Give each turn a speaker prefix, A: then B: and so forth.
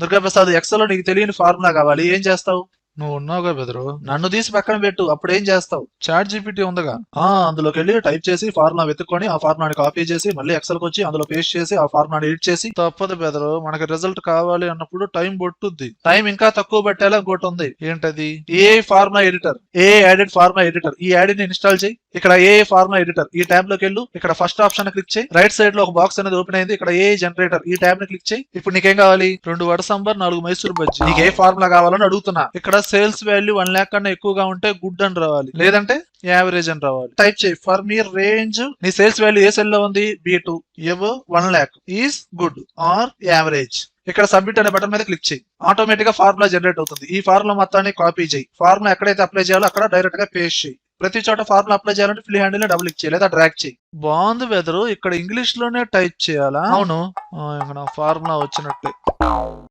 A: దుర్గాప్రసాద్ ఎక్సెల్లో నీకు తెలియని ఫార్ములా కావాలి. ఏం చేస్తావు?
B: నువ్వు ఉన్నావుగా బెదరు?
A: నన్ను తీసి పక్కన పెట్టు అప్పుడు ఏం చేస్తావు?
B: చాట్ జీపీటీ ఉందిగా.
A: ఆ అందులోకి వెళ్ళి టైప్ చేసి ఫార్ములా వెతుక్కొని ఆ ఫార్ములాని కాపీ చేసి మళ్ళీ ఎక్సెల్ వచ్చి అందులో పేస్ట్ చేసి ఆ ఫార్ములాని ఎడిట్ చేసి.
B: తప్పదు బెదరు మనకి రిజల్ట్ కావాలి అన్నప్పుడు టైం పట్టుద్ది
A: టైం ఇంకా తక్కువ పెట్టేలా ఇంకోటి ఉంది.
B: ఏంటది?
A: ఏ ఫార్ములా ఎడిటర్? ఏ యాడెడ్ ఫార్ములా ఎడిటర్? ఈ యాడ్ని ఇన్స్టాల్ చేయి. ఇక్కడ ఏ ఫార్ములా ఎడిటర్? ఈ ట్యాబ్లోకి వెళ్ళు. ఇక్కడ ఫస్ట్ ఆప్షన్ క్లిక్ చేయి. రైట్ సైడ్లో ఒక బాక్స్ అనేది ఓపెన్ అయింది. ఇక్కడ ఏ జనరేటర్? ఈ ట్యాబ్ని క్లిక్ చేయి. ఇప్పుడు నీకేం కావాలి?
B: రెండు వడ సాంబార్ నాలుగు మైసూర్ బజ్జీ.
A: నీకు ఏ ఫార్ములా కావాలని అడుగుతున్నా.
B: ఇక్కడ సేల్స్ వాల్యూ వన్ ల్యాక్ కన్నా ఎక్కువగా ఉంటే గుడ్ అని రావాలి.
A: లేదంటే
B: యావరేజ్ అని రావాలి.
A: టైప్ చేయి. ఫర్ మీ రేంజ్ నీ సేల్స్ వాల్యూ ఏ సెల్లో ఉంది? B two if one lakh is good or average ఇక్కడ సబ్మిట్ అనే బటన్ మీద క్లిక్ చేయి. ఆటోమేటిక్గా ఫార్ములా జనరేట్ అవుతుంది. ఈ ఫార్ములా మొత్తాన్ని కాపీ చేయి. ఫార్ములా ఎక్కడైతే అప్లై చేయాలో అక్కడ డైరెక్ట్గా పేస్ట్ చేయి. ప్రతి చోట ఫార్ములా అప్లై చేయాలంటే ఫ్రీ హ్యాండిల్ డబుల్ క్లిక్ చేయి లేదా డ్రాగ్ చేయి.
B: బాగుంది బెదరు ఇక్కడ ఇంగ్లీష్లోనే టైప్ చేయాలా?
A: అవును.
B: ఫార్ములా వచ్చినట్టే.